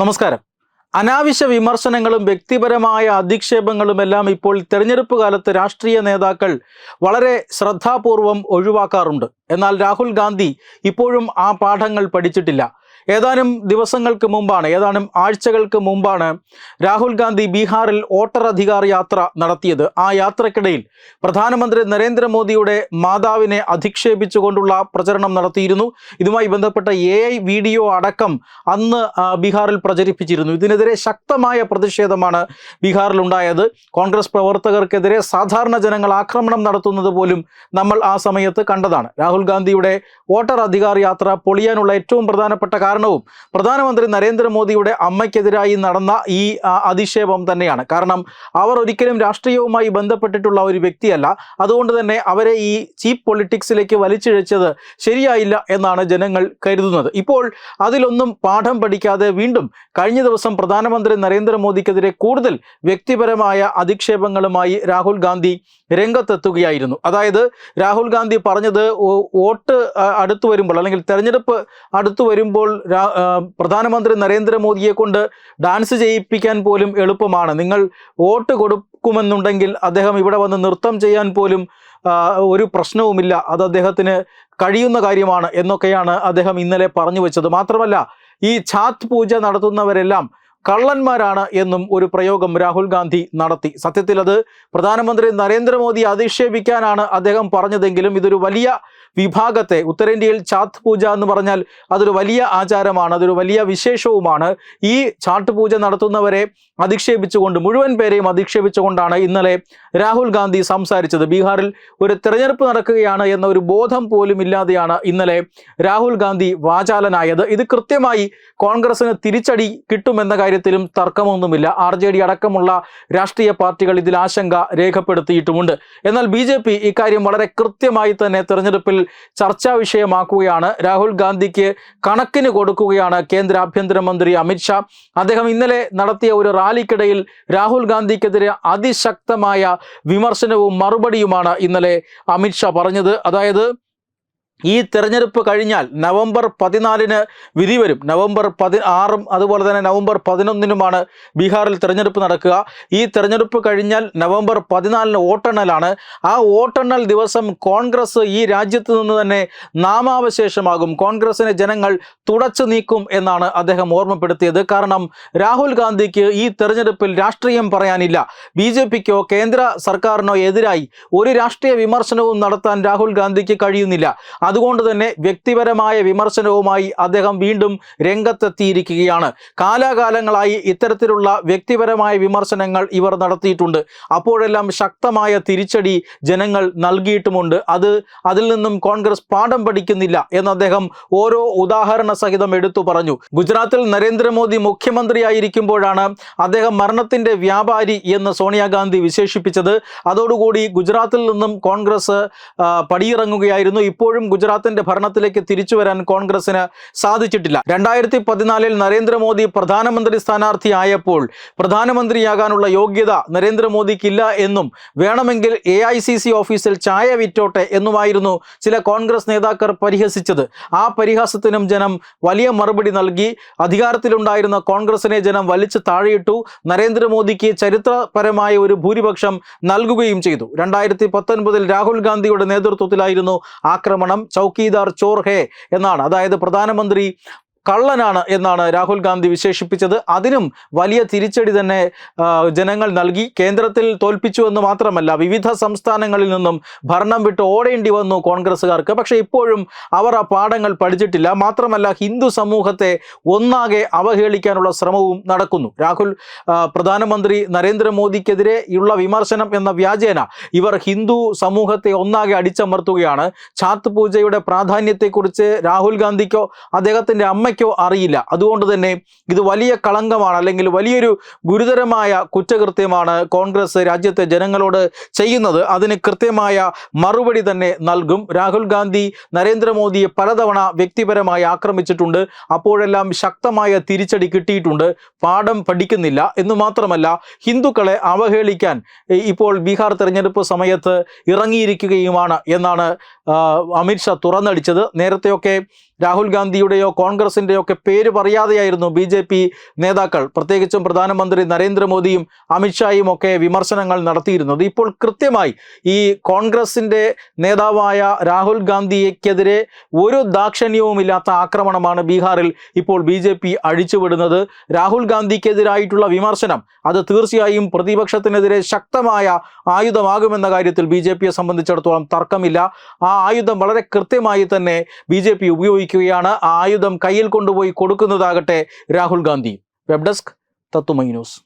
നമസ്കാരം. അനാവശ്യ വിമർശനങ്ങളും വ്യക്തിപരമായ അധിക്ഷേപങ്ങളും എല്ലാം ഇപ്പോൾ തെരഞ്ഞെടുപ്പ് കാലത്ത് രാഷ്ട്രീയ നേതാക്കൾ വളരെ ശ്രദ്ധാപൂർവം ഒഴിവാക്കാറുണ്ട്. എന്നാൽ രാഹുൽ ഗാന്ധി ഇപ്പോഴും ആ പാഠങ്ങൾ പഠിച്ചിട്ടില്ല. ഏതാനും ദിവസങ്ങൾക്ക് മുമ്പാണ് ഏതാനും ആഴ്ചകൾക്ക് മുമ്പാണ് രാഹുൽ ഗാന്ധി ബീഹാറിൽ വോട്ടർ അധികാർ യാത്ര നടത്തിയത്. ആ യാത്രക്കിടയിൽ പ്രധാനമന്ത്രി നരേന്ദ്രമോദിയുടെ മാതാവിനെ അധിക്ഷേപിച്ചുകൊണ്ടുള്ള പ്രചരണം നടത്തിയിരുന്നു. ഇതുമായി ബന്ധപ്പെട്ട എ വീഡിയോ അടക്കം അന്ന് ബീഹാറിൽ പ്രചരിപ്പിച്ചിരുന്നു. ഇതിനെതിരെ ശക്തമായ പ്രതിഷേധമാണ് ബീഹാറിൽ ഉണ്ടായത് കോൺഗ്രസ് പ്രവർത്തകർക്കെതിരെ സാധാരണ ജനങ്ങൾ ആക്രമണം നടത്തുന്നത് പോലും നമ്മൾ ആ സമയത്ത് കണ്ടതാണ്. രാഹുൽ ഗാന്ധിയുടെ വോട്ടർ അധികാർ യാത്ര പൊളിയാനുള്ള ഏറ്റവും പ്രധാനപ്പെട്ട കാരണവും പ്രധാനമന്ത്രി നരേന്ദ്രമോദിയുടെ അമ്മയ്ക്കെതിരായി നടന്ന ഈ അധിക്ഷേപം തന്നെയാണ്. കാരണം അവർ ഒരിക്കലും രാഷ്ട്രീയവുമായി ബന്ധപ്പെട്ടിട്ടുള്ള ഒരു വ്യക്തിയല്ല. അതുകൊണ്ട് തന്നെ അവരെ ഈ ചീപ്പ് പൊളിറ്റിക്സിലേക്ക് വലിച്ചിഴച്ചത് ശരിയായില്ല എന്നാണ് ജനങ്ങൾ കരുതുന്നത്. ഇപ്പോൾ അതിലൊന്നും പാഠം പഠിക്കാതെ വീണ്ടും കഴിഞ്ഞ ദിവസം പ്രധാനമന്ത്രി നരേന്ദ്രമോദിക്കെതിരെ കൂടുതൽ വ്യക്തിപരമായ അധിക്ഷേപങ്ങളുമായി രാഹുൽ ഗാന്ധി രംഗത്തെത്തുകയായിരുന്നു. അതായത് രാഹുൽ ഗാന്ധി പറഞ്ഞത് വോട്ട് അടുത്തു വരുമ്പോൾ അല്ലെങ്കിൽ തെരഞ്ഞെടുപ്പ് അടുത്തു വരുമ്പോൾ പ്രധാനമന്ത്രി നരേന്ദ്രമോദിയെ കൊണ്ട് ഡാൻസ് ചെയ്യിപ്പിക്കാൻ പോലും എളുപ്പമാണ്. നിങ്ങൾ വോട്ട് കൊടുക്കുമെന്നുണ്ടെങ്കിൽ അദ്ദേഹം ഇവിടെ വന്ന് നൃത്തം ചെയ്യാൻ പോലും ഒരു പ്രശ്നവുമില്ല. അത് അദ്ദേഹത്തിന് കഴിയുന്ന കാര്യമാണ് എന്നൊക്കെയാണ് അദ്ദേഹം ഇന്നലെ പറഞ്ഞു വെച്ചത്. മാത്രമല്ല ഈ ഛാത് പൂജ നടത്തുന്നവരെല്ലാം കള്ളന്മാരാണ് എന്നും ഒരു പ്രയോഗം രാഹുൽ ഗാന്ധി നടത്തി. സത്യത്തിൽ അത് പ്രധാനമന്ത്രി നരേന്ദ്രമോദി അധിക്ഷേപിക്കാനാണ് അദ്ദേഹം പറഞ്ഞതെങ്കിലും ഇതൊരു വലിയ വിഭാഗത്തെ ഉത്തരേന്ത്യയിൽ ചാത്ത് പൂജ എന്ന് പറഞ്ഞാൽ അതൊരു വലിയ ആചാരമാണ് അതൊരു വലിയ വിശേഷവുമാണ്. ഈ ചാട്ട് പൂജ നടത്തുന്നവരെ അധിക്ഷേപിച്ചുകൊണ്ട് മുഴുവൻ പേരെയും അധിക്ഷേപിച്ചുകൊണ്ടാണ് ഇന്നലെ രാഹുൽ ഗാന്ധി സംസാരിച്ചത്. ബീഹാറിൽ ഒരു തെരഞ്ഞെടുപ്പ് നടക്കുകയാണ് എന്ന ഒരു ബോധം പോലും ഇല്ലാതെയാണ് ഇന്നലെ രാഹുൽ ഗാന്ധി വാചാലനായത്. ഇത് കൃത്യമായി കോൺഗ്രസിന് തിരിച്ചടി കിട്ടുമെന്ന കാര്യത്തിലും തർക്കമൊന്നുമില്ല. ആർ ജെ ഡി അടക്കമുള്ള രാഷ്ട്രീയ പാർട്ടികൾ ഇതിൽ ആശങ്ക രേഖപ്പെടുത്തിയിട്ടുമുണ്ട്. എന്നാൽ ബി ജെ പി ഇക്കാര്യം വളരെ കൃത്യമായി തന്നെ തെരഞ്ഞെടുപ്പിൽ ചർച്ചാ വിഷയമാക്കുകയാണ്. രാഹുൽ ഗാന്ധിക്ക് കണക്കിന് കൊടുക്കുകയാണ് കേന്ദ്ര ആഭ്യന്തരമന്ത്രി അമിത്ഷാ അദ്ദേഹം ഇന്നലെ നടത്തിയ ഒരു റാലിക്കിടയിൽ രാഹുൽ ഗാന്ധിക്കെതിരെ അതിശക്തമായ വിമർശനവും മറുപടിയുമാണ് ഇന്നലെ അമിത്ഷാ പറഞ്ഞത്. അതായത് ഈ തെരഞ്ഞെടുപ്പ് കഴിഞ്ഞാൽ നവംബർ പതിനാലിന് വിധി വരും. നവംബർ പതി ആറും അതുപോലെ തന്നെ നവംബർ പതിനൊന്നിനുമാണ് ബീഹാറിൽ തെരഞ്ഞെടുപ്പ് നടക്കുക. ഈ തെരഞ്ഞെടുപ്പ് കഴിഞ്ഞാൽ നവംബർ പതിനാലിന് വോട്ടെണ്ണലാണ്. ആ വോട്ടെണ്ണൽ ദിവസം കോൺഗ്രസ് ഈ രാജ്യത്ത് നിന്ന് തന്നെ നാമാവശേഷമാകും. കോൺഗ്രസിനെ ജനങ്ങൾ തുടച്ചു നീക്കും എന്നാണ് അദ്ദേഹം ഓർമ്മപ്പെടുത്തിയത്. കാരണം രാഹുൽ ഗാന്ധിക്ക് ഈ തെരഞ്ഞെടുപ്പിൽ രാഷ്ട്രീയം പറയാനില്ല. ബി ജെ പിക്കോ കേന്ദ്ര സർക്കാരിനോ എതിരായി ഒരു രാഷ്ട്രീയ വിമർശനവും നടത്താൻ രാഹുൽ ഗാന്ധിക്ക് കഴിയുന്നില്ല. അതുകൊണ്ട് തന്നെ വ്യക്തിപരമായ വിമർശനവുമായി അദ്ദേഹം വീണ്ടും രംഗത്തെത്തിയിരിക്കുകയാണ്. കാലാകാലങ്ങളായി ഇത്തരത്തിലുള്ള വ്യക്തിപരമായ വിമർശനങ്ങൾ ഇവർ നടത്തിയിട്ടുണ്ട്. അപ്പോഴെല്ലാം ശക്തമായ തിരിച്ചടി ജനങ്ങൾ നൽകിയിട്ടുമുണ്ട്. അത് അതിൽ നിന്നും കോൺഗ്രസ് പാഠം പഠിക്കുന്നില്ല എന്ന് അദ്ദേഹം ഓരോ ഉദാഹരണ സഹിതം എടുത്തു പറഞ്ഞു. ഗുജറാത്തിൽ നരേന്ദ്രമോദി മുഖ്യമന്ത്രിയായിരിക്കുമ്പോഴാണ് അദ്ദേഹം മരണത്തിന്റെ വ്യാപാരി എന്ന് സോണിയാഗാന്ധി വിശേഷിപ്പിച്ചത്. അതോടുകൂടി ഗുജറാത്തിൽ നിന്നും കോൺഗ്രസ് പടിയിറങ്ങുകയായിരുന്നു. ഇപ്പോഴും ഗുജറാത്തിന്റെ ഭരണത്തിലേക്ക് തിരിച്ചു വരാൻ കോൺഗ്രസിന് സാധിച്ചിട്ടില്ല. രണ്ടായിരത്തി പതിനാലിൽ നരേന്ദ്രമോദി പ്രധാനമന്ത്രി സ്ഥാനാർത്ഥിയായപ്പോൾ പ്രധാനമന്ത്രിയാകാനുള്ള യോഗ്യത നരേന്ദ്രമോദിക്കില്ല എന്നും വേണമെങ്കിൽ എ ഓഫീസിൽ ചായ വിറ്റോട്ടെ എന്നുമായിരുന്നു ചില കോൺഗ്രസ് നേതാക്കൾ പരിഹസിച്ചത്. ആ പരിഹാസത്തിനും ജനം വലിയ മറുപടി നൽകി. അധികാരത്തിലുണ്ടായിരുന്ന കോൺഗ്രസിനെ ജനം വലിച്ചു താഴെയിട്ടു. നരേന്ദ്രമോദിക്ക് ചരിത്രപരമായ ഒരു ഭൂരിപക്ഷം നൽകുകയും ചെയ്തു. രണ്ടായിരത്തി പത്തൊൻപതിൽ രാഹുൽ ഗാന്ധിയുടെ നേതൃത്വത്തിലായിരുന്നു ആക്രമണം. ചൗക്കീദാർ ചോർ ഹേ എന്നാണ്. അതായത് പ്രധാനമന്ത്രി കള്ളനാണ് എന്നാണ് രാഹുൽ ഗാന്ധി വിശേഷിപ്പിച്ചത്. അതിനും വലിയ തിരിച്ചടി തന്നെ ജനങ്ങൾ നൽകി. കേന്ദ്രത്തിൽ തോൽപ്പിച്ചു എന്ന് മാത്രമല്ല വിവിധ സംസ്ഥാനങ്ങളിൽ നിന്നും ഭരണം വിട്ട് ഓടേണ്ടി വന്നു കോൺഗ്രസ്സുകാർക്ക്. പക്ഷെ ഇപ്പോഴും അവർ ആ പാഠങ്ങൾ പഠിച്ചിട്ടില്ല. മാത്രമല്ല ഹിന്ദു സമൂഹത്തെ ഒന്നാകെ അവഹേളിക്കാനുള്ള ശ്രമവും നടക്കുന്നു. രാഹുൽ പ്രധാനമന്ത്രി നരേന്ദ്രമോദിക്കെതിരെയുള്ള വിമർശനം എന്ന വ്യാജേന ഇവർ ഹിന്ദു സമൂഹത്തെ ഒന്നാകെ അടിച്ചമർത്തുകയാണ്. ഛാത്ത് പൂജയുടെ പ്രാധാന്യത്തെക്കുറിച്ച് രാഹുൽ ഗാന്ധിക്കോ അദ്ദേഹത്തിന്റെ അമ്മയ്ക്കോ അറിയില്ല. അതുകൊണ്ട് തന്നെ ഇത് വലിയ കളങ്കമാണ് അല്ലെങ്കിൽ വലിയൊരു ഗുരുതരമായ കുറ്റകൃത്യമാണ് കോൺഗ്രസ് രാജ്യത്തെ ജനങ്ങളോട് ചെയ്യുന്നത്. അതിന് കൃത്യമായ മറുപടി തന്നെ നൽകും. രാഹുൽ ഗാന്ധി നരേന്ദ്രമോദിയെ പലതവണ വ്യക്തിപരമായി ആക്രമിച്ചിട്ടുണ്ട്. അപ്പോഴെല്ലാം ശക്തമായ തിരിച്ചടി കിട്ടിയിട്ടുണ്ട്. പാഠം പഠിക്കുന്നില്ല. എന്ന് മാത്രമല്ല ഹിന്ദുക്കളെ അവഹേളിക്കാൻ ഇപ്പോൾ ബീഹാർ തെരഞ്ഞെടുപ്പ് സമയത്ത് ഇറങ്ങിയിരിക്കുകയുമാണ് എന്നാണ് അമിത്ഷാ തുറന്നടിച്ചത്. നേരത്തെയൊക്കെ രാഹുൽ ഗാന്ധിയുടെയോ കോൺഗ്രസിന്റെയോ ഒക്കെ പേര് പറയാതെയായിരുന്നു ബി ജെ പി നേതാക്കൾ. പ്രത്യേകിച്ചും പ്രധാനമന്ത്രി നരേന്ദ്രമോദിയും അമിത്ഷായും ഒക്കെ വിമർശനങ്ങൾ നടത്തിയിരുന്നത്. ഇപ്പോൾ കൃത്യമായി ഈ കോൺഗ്രസിന്റെ നേതാവായ രാഹുൽ ഗാന്ധിക്കെതിരെ ഒരു ദാക്ഷണ്യവുമില്ലാത്ത ആക്രമണമാണ് ബീഹാറിൽ ഇപ്പോൾ ബി ജെ പി അഴിച്ചുവിടുന്നത്. രാഹുൽ ഗാന്ധിക്കെതിരായിട്ടുള്ള വിമർശനം അത് തീർച്ചയായും പ്രതിപക്ഷത്തിനെതിരെ ശക്തമായ ആയുധമാകുമെന്ന കാര്യത്തിൽ ബി ജെ പിയെ സംബന്ധിച്ചിടത്തോളം തർക്കമില്ല. ആ ആയുധം വളരെ കൃത്യമായി തന്നെ ബി ജെ പി ഉപയോഗിക്കുകയാണ് ആ ആയുധം കയ്യിൽ കൊണ്ടുപോയി കൊടുക്കുന്നതാകട്ടെ രാഹുൽ ഗാന്ധി. വെബ് ഡെസ്ക് തത്തുമൈ ന്യൂസ്.